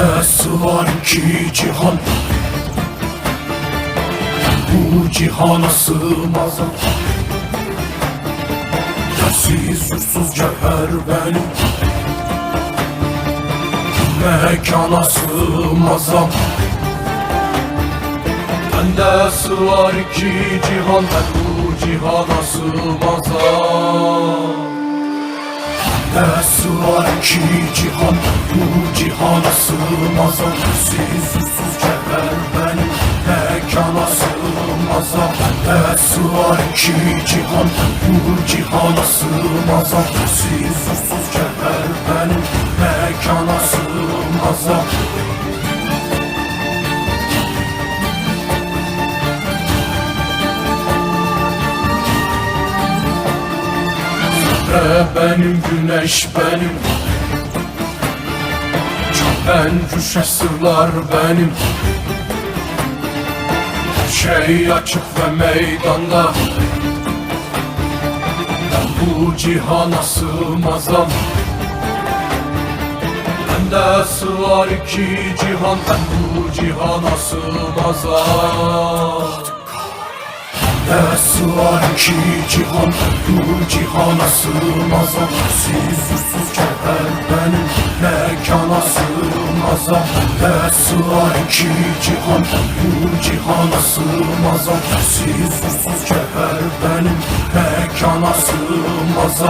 Nasıl var iki cihan? Bu cihana sığmaz. Yersiz yursuz cevher benim. Mekana sığmaz. Bende sığar iki cihan Ben bu cihana sığmaz Sığar iki cihan Bu cihana sığmaz Siz yursuz cevher benim Mekana sığmaz Bende sığar iki cihan Bu cihana sığmaz Siz yursuz cevher benim Mekana sığmaz Zahre benim, güneş benim. Ben rüşe sırlar benim. Her şey açık ve meydanda. Ben bu cihana sığmazam. Bende sığar iki cihan Ben bu cihana sığmazam var ki cihan Bu cihana sığmaz Siz yursuz cevher benim Mekana sığmaz Nesi var ki cihan Bu cihana sığmaz Siz yursuz cevher benim Mekana sığmaz